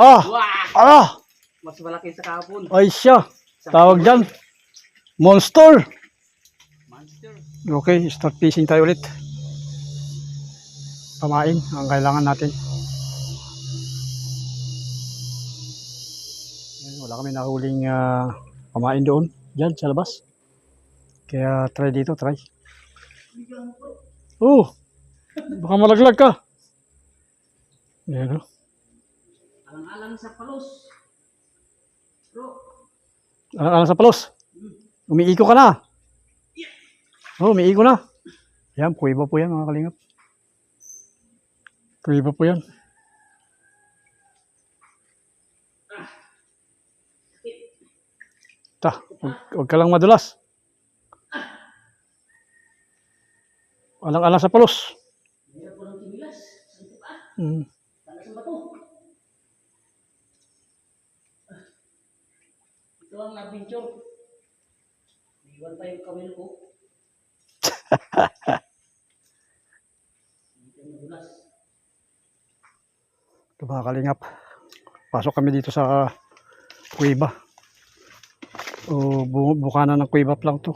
Ah! Wah! Ah! Mas malaki sa kahapon. Ay siya. Tawag dyan. Monster. Monster. Okay, start fishing tayo ulit. Pamain ang kailangan natin. Wala kami nahuling ah, pamain doon. Diyan sa labas. Kaya try dito, try. Oh! Baka malaglag ka. Yan o. Alang-alang sa palos. Bro. Alang-alang sa palos. Umiiko ka na. Oh, umiiko na. Yan, kuiba po yan mga kalingap. Kuiba po yan. Ta, huwag, huwag ka lang madulas. Alang-alang sa palos. Mayroon po ng kinilas. Saan po ba? Mm. Talas ang bato. Ah. Ito ang adventure. Iwan pa yung kamil ko. Ito mga kalingap. Pasok kami dito sa kuiba. O bu bukana ng kuiba lang to.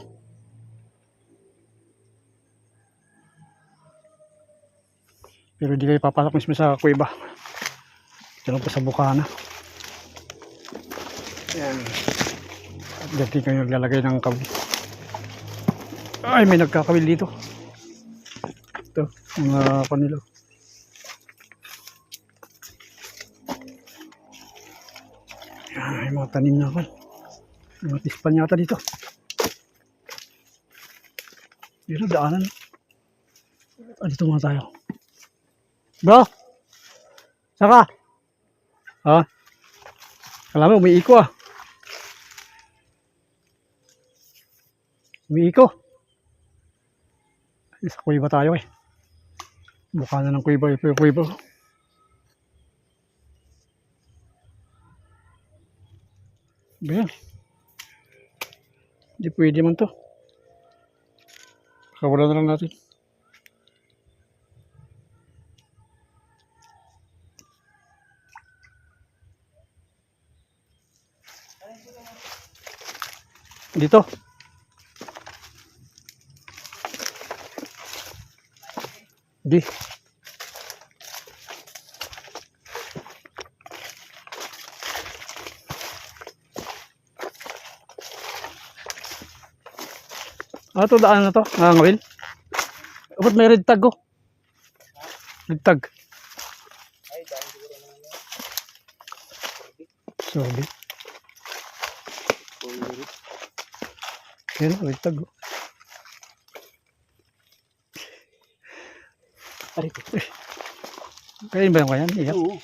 Pero hindi kayo papasok mismo sa kuiba. Ito lang po sa bukana. Ayan. At dyan kayo naglalagay ng kawil. Ay, may nagkakawil dito. Ito, mga kanila. Ay, mga tanim na. May Mga tispan yata dito. Dito, daanan. Ah, dito muna tayo. Bro! Saka? Ha? Kala mo, umiiko ah. Umiiko. Sa kuiba tayo eh. Mukha na ng kuiba, yung kuiba. Ayan. Hindi pwede man to. Kawala na lang natin. Dito. Di. Ah, ito daan na to. Nangangawil. Ba't may red tag oh? Red tag. Yan. Sorry. Yan, red tag oh. Aray ko. Ba yung kaya? Iya. Oo.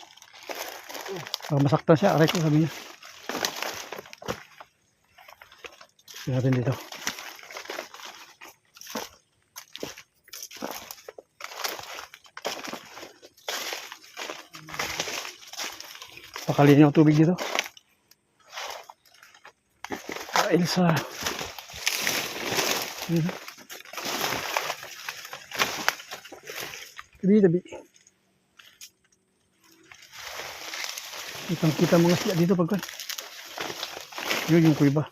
Baka masaktan siya. Aray ko sabi niya. Tingnan natin dito. Pakalinya ang tubig dito. Dahil sa... Yun. Tabi, tabi. Kitang kita mga siya dito pagka. Yun yung kuiba.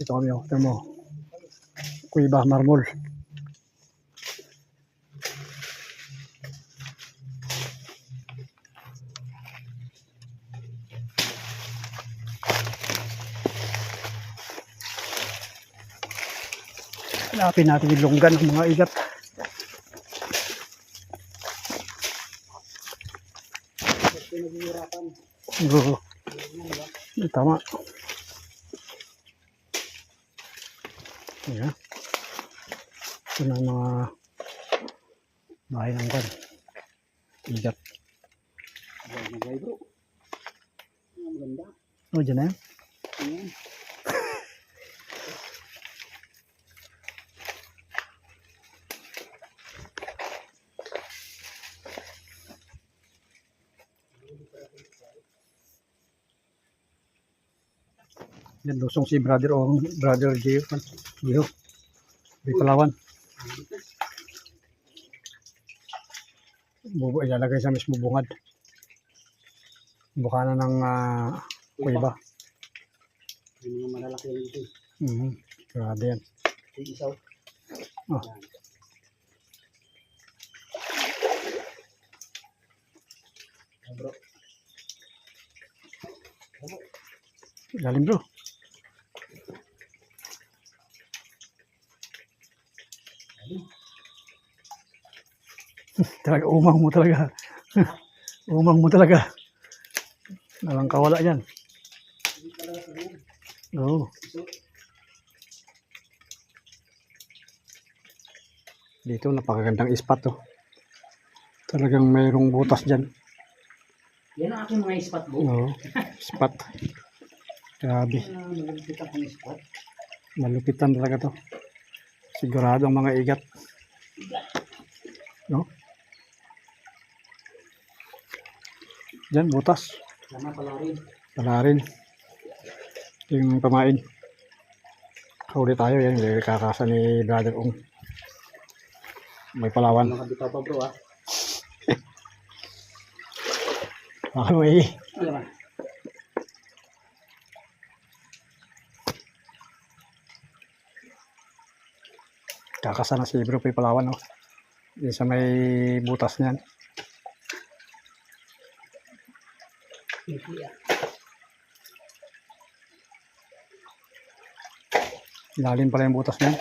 Dito kami ako. Ito mo. Kuiba, marmol. Hanapin natin yung lunggan ng mga igat. Oo. Tama. Ayan. Ito na mga bahay ng kan. Igat. Ay, nagay bro. Ang ganda. O, dyan na yan. Ayan. Yan, lusong si brother o brother Gio. Gio. May Palawan. Bubu ilalagay sa mismo bungad. Buka na ng uh, kuiba. Yung mga malalaki lang ito. Mhm. Grabe yan. Isaw. Oh. Ah, bro. Galing bro. Talaga umang mo talaga. umang mo talaga. Walang kawala yan. Oo. Iso. Dito napakagandang spot to. Talagang mayroong butas dyan. Yan ang aking mga spot bro. Oo. Spot. Grabe. Malagkit akong spot. Malupitan talaga to. Sigurado ang mga igat. No? Diyan, butas. Tama pala rin. Wala rin. Ito yung pamain. Huli tayo yan. Yung kakasa ni Brother Ong. May palawan. Mga bitaw pa bro ah. Baka may Ano ba? kakasa na si Bro Pay Palawan. No? Yung sa may butas niyan. Hindi ah. Ilalim pala yung butas niyan.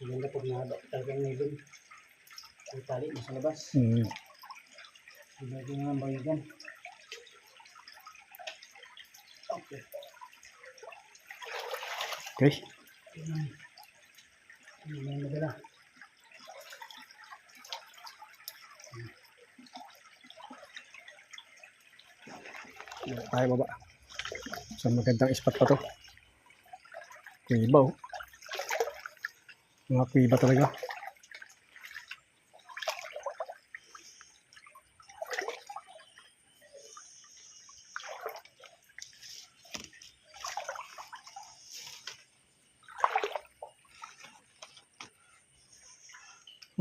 Maganda pag nahaba talagang may dun. Ang tali mo sa labas. Hmm. Hindi nga ang bayagan. Okay. Hindi na madala. Dito tayo baba. Sa magandang spot pa to. Kuiba oh. Mga kuiba talaga.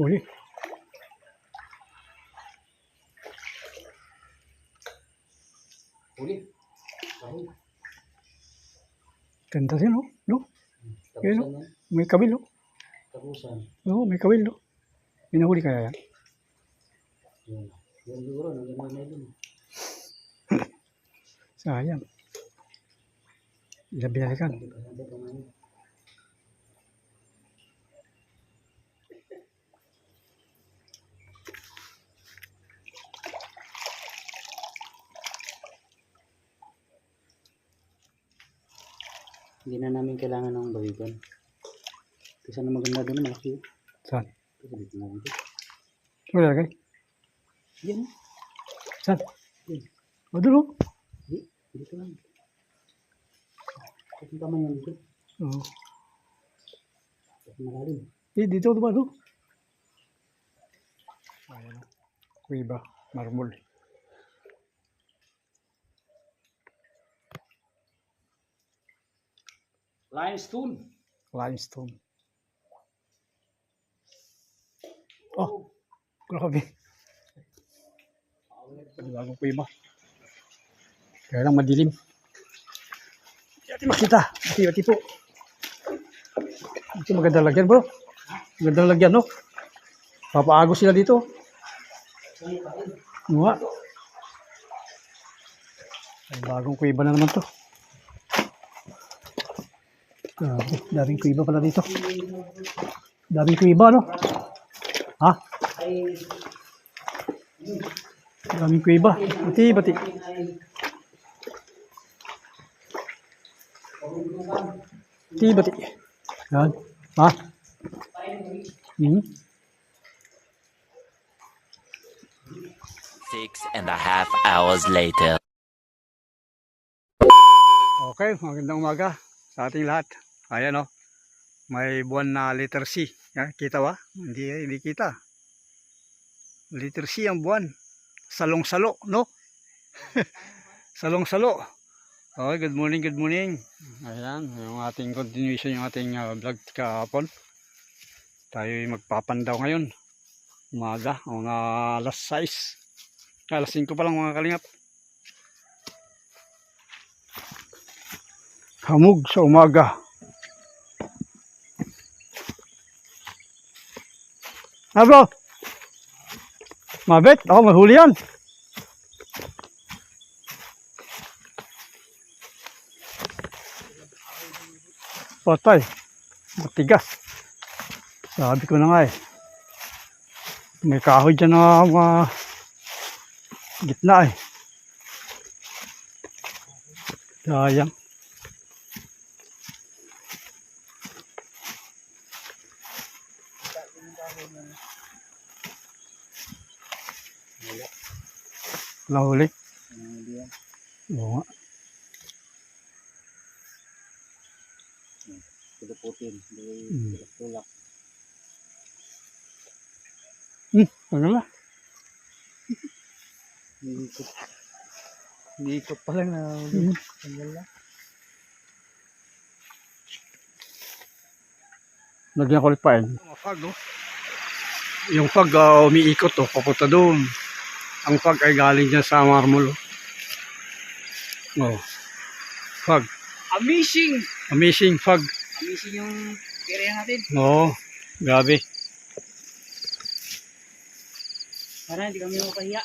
Uli. Uli. Ay, Ganda din oh. No? tapusan Yun, yan. May kawil oh. Tapusan. Oo, may kawil oh. Minahuli kaya yan. Yun. Yan siguro, nandiyan na yun. Sayang. Ilang binalikan. Hindi. Hindi na namin kailangan ng bawigan. Kasi sana maganda doon, malaki. Saan? Kasi dito na rin. Wala lagay. Yan. Saan? Yan. O, doon oh. Di, dito lang. Kasi tama yan dito. Oo. Kasi malalim. Eh, dito diba no? Ayan o. Kuiba, marmol. Limestone. Limestone. Oh, grabe. Bagong kuiba. Kaya lang madilim. Hindi makita. Mati-mati po. Ito magandang lagyan bro. Magandang lagyan no. Papaagos sila dito. Nga. Ay, bagong kuiba na naman to. Grabe, daming kuiba pala dito. Daming kuiba, no? Ha? Daming kuiba. Bati, bati. Bati, bati. Yan. Ha? Hmm? Six and a half hours later. Okay, magandang umaga sa ating lahat. Ayan o. May buwan na letter C. Yan, kita ba? Hindi, hindi kita. Letter C ang buwan. Salong-salo, no? Salong-salo. Okay, good morning, good morning. Ayan, yung ating continuation, yung ating uh, vlog kahapon. Tayo magpapandaw ngayon. Umaga, mga alas 6. Alas 5 pa lang mga kalingap. Hamog sa umaga. Ah, bro? Mabit? Ako, mahuli yan. Patay. Matigas. Sabi ko na nga eh. May kahoy dyan na mga gitna eh. Sayang. Wala huli. Oo nga. Piluputin. Hmm. Tulak. Hmm, wala. Niikot. Niikot pa lang na. Hmm. Tanggal na. Lagyan ko ulit pa eh. Fog, oh. Yung fog ah, umiikot oh, papunta doon. Ang fog ay galing dyan sa marmol. Oh. Oh. Fog. Amazing! Amazing fog. Amazing yung area natin. Oo. Oh, grabe. Para hindi kami makahiya.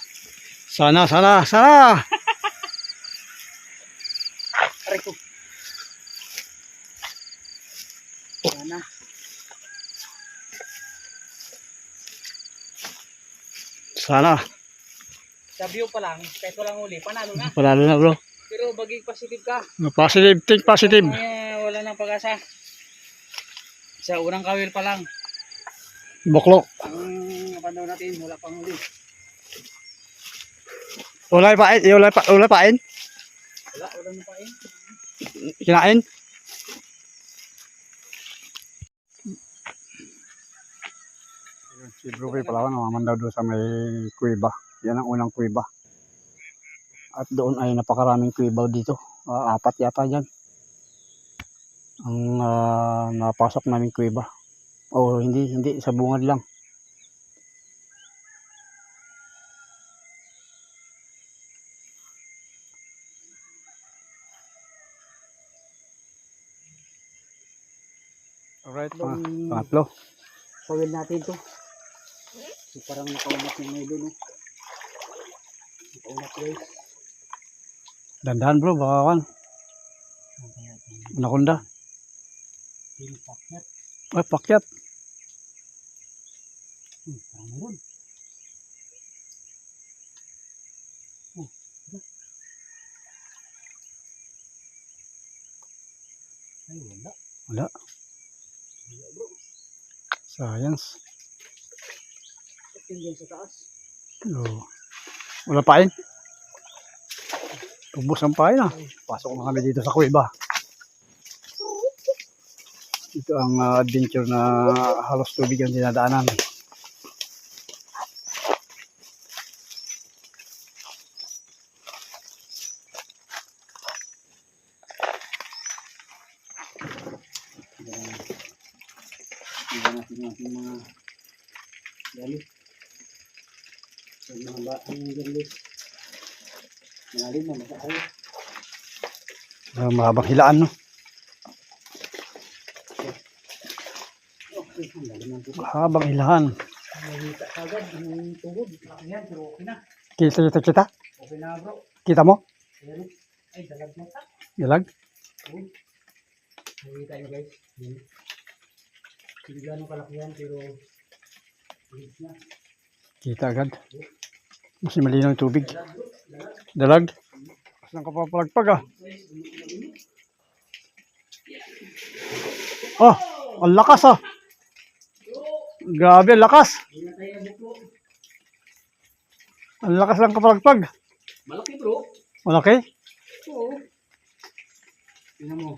Sana, sana, sana! Aray ko. Sana. Sana. Sa view pa lang, kahit walang huli, panalo na. Panalo na bro. Pero baging positive ka. Positive, think positive. Eh, wala nang pag-asa. Sa unang kawil pa lang, Buklok. ang panahon natin, wala pang huli. Ulay pain, ulay pa, ulay pain. Wala, wala na pa eh. Kinain. Si Bro Kay pala naman daw doon sa may kuweba. Yan ang unang kuweba. At doon ay napakaraming kuweba dito. Ah, apat yata dyan. Ang ah, napasok namin kuweba. O hindi, hindi. Sa bungad lang. Alright, Long pangatlo. kawil natin to. So, parang nakaunat yung may doon. Dandahan bro, baka kan. Pinapakyat. Ay, pakyat. Hmm, parang meron. Oh. Ay, wala. Wala. Wala bro. Science. Ito yung sa taas. Oh. Wala pain. Ubus ang pain ah. Pasok na kami dito sa kuweba. Ito ang ah, adventure na halos tubig ang dinadaanan. Iba natin yung ating mga galit. So, mga baang galit. Malalim na masakay. Ah, mahabang hilaan no. Ang. Mahabang hilaan. Kita kita kita. Okay na bro. Kita mo? Ay, dalag na ta. Uy. Nakikita nyo guys. Hindi gano'ng kalakihan pero liit na. Kita agad. Mas malinaw yung tubig. Dalag. Saan ka pa palagpag ah? Oh, ang lakas ah. Grabe, ang lakas. Ang lakas lang kapalagpag. Malaki bro. Malaki. Oo. Tingnan mo.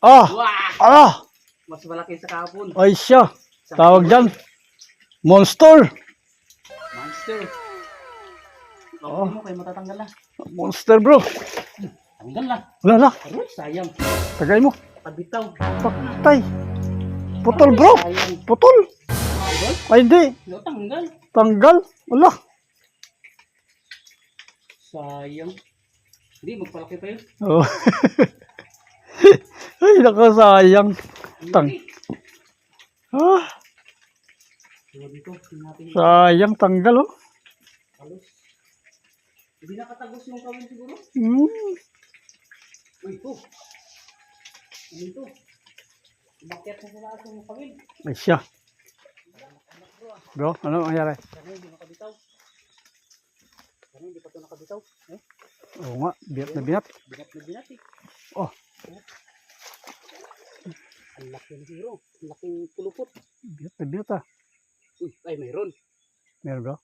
Ah, Wow! ah, Mas malaki sa kahapon. Ay siya. Tawag dyan. Monster. Monster. Oh. mo kayo matatanggal na. Monster bro. Tanggal na. Wala na. Aroy, sayang. Tagay mo. Pabitaw. Patay. Putol bro. Sayang. Putol. Tanggal? Ay hindi. No, tanggal. Tanggal. Wala. Sayang. Hindi, magpalaki pa yun. Oh. Ay, nakasayang. Tang. Ah, So, dito, tingnan natin. Sayang tanggal oh. Hindi nakatagos yung kawin siguro. Hmm. Uy, ito. Ano ito? Umakyat na sa lahat ng kawin. Ay siya. Bro, ano nangyari? Sana hindi nakabitaw. Sana hindi pa ito nakabitaw. Eh, Oo nga, binat na binat. binat na binat eh. Oh, Ang laki ng hero. Ang laking pulupot. binat na binat ah. Uy, ay mayroon. Meron bro?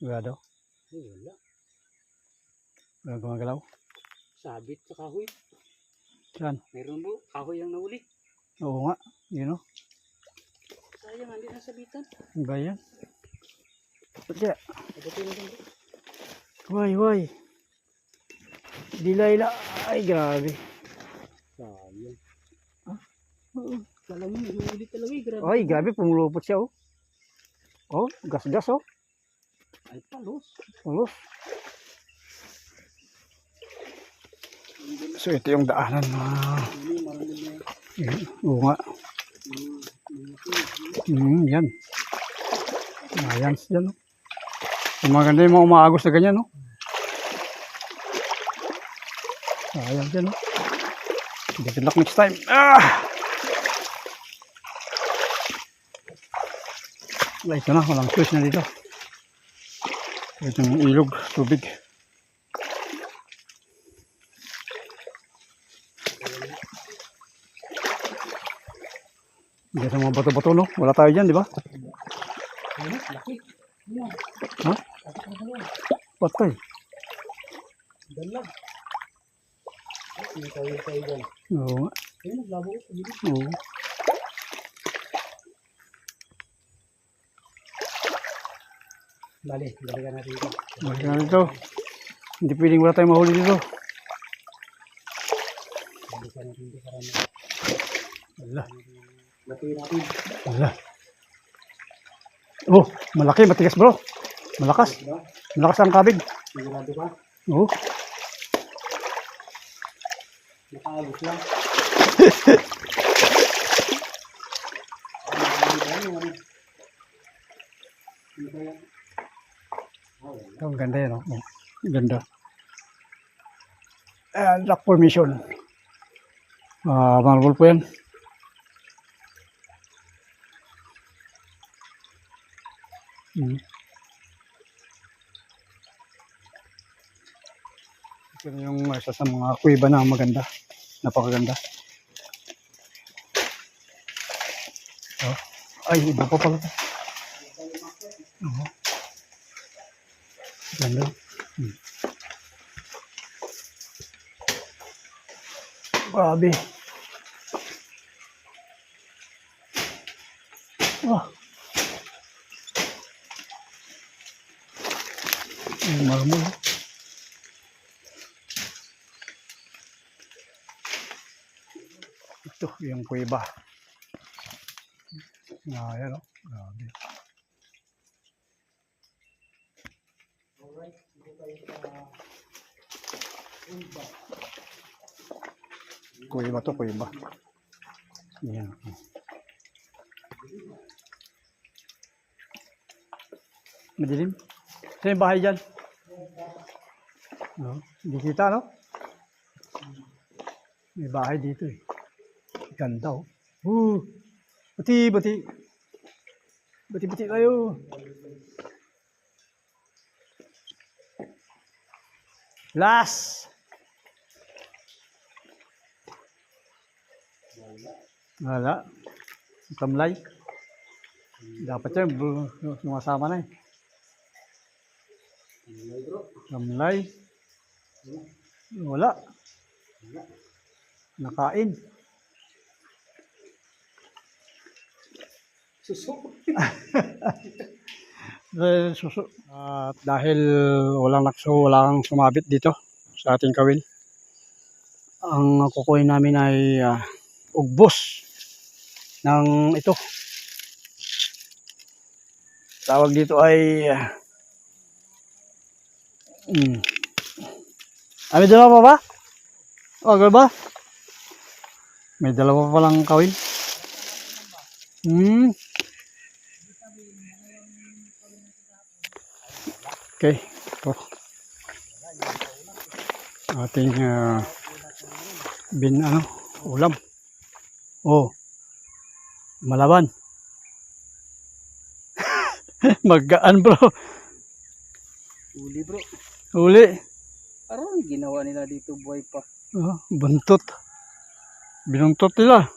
Wala daw. Ay, wala. Wala gumagalaw. Sabit sa kahoy. Saan? Mayroon mo. Kahoy ang nahuli. Oo nga. Yun oh. Sayang, hindi nasabitan. Ano ba yan? Na dito. Why, why? Dilayla. Ay, grabe. Sayang. Oo. Kala mo, huli talaga eh. Grabe. Ay, grabe. Pumulupot siya oh. Oh, gas-gas oh. Ay, palos. Ulos. So, ito yung daanan na... Oo nga. Mm, yan. Ayan, yan. Oh. Yung Maganda yung mga umaagos na ganyan, no? Ayan, yan, no? Good luck next time. Ah! Wala, ito na. Walang choice na dito. Ito yung ilog, tubig. Hindi sa mga bato-bato, no? Wala tayo dyan, di ba? Ha? Patay. dalag. Oo nga. Oo. Bali, balikan natin ito. Balik na dito. Hindi pwedeng wala tayong mahuli dito. Balikan natin ito para na. Wala. Batuin natin. Wala. Oh, malaki, matigas bro. Malakas. Malakas ang kabig. Sigurado ka? Oo. Nakaagos lang. Ito, ang ganda yan, oh. Ganda. Eh, rock formation. Ah, marble po yan. Hmm. Ito yung isa sa mga kuiba na maganda. Napakaganda. Oh. Ay, iba pa pala. Oo. Ganda. Hmm. Grabe. Ah. Ang marmol. Ito, yung kuiba. Ah, yan oh. Grabe. Kuiba to, kuiba. Yan. Madilim. Saan yung bahay dyan? No? Hindi kita, no? May bahay dito eh. Ganda oh. Uh, bati, bati. Bati, bati tayo. Last. Wala. Kamlay. Dapat yun. Sumasama na eh. Kamlay. Wala. Nakain. Susok. Dahil, susu- at dahil walang nakso, walang sumabit dito sa ating kawil. Ang kukunin namin ay ah, ugbos ng ito. Tawag dito ay ah, mm. Ah, may dalawa pa ba? O, ganun ba? May dalawa pa palang kawil. Hmm. Okay, ito. Ating ah, bin ano, ulam. Oh. Malaban. Maggaan bro. Uli bro. Uli. Parang ginawa nila dito buhay pa. Oh, buntot. Binuntot nila.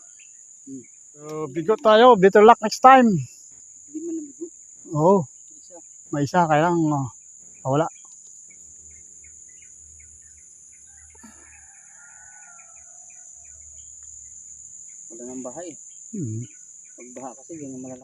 Hmm. So, bigot tayo. Better luck next time. Hindi man nabigo. Oo. Oh, Isa. may isa. Kailang uh, wala. Wala nang bahay. Hmm. Pag baha kasi ganyan malalaki.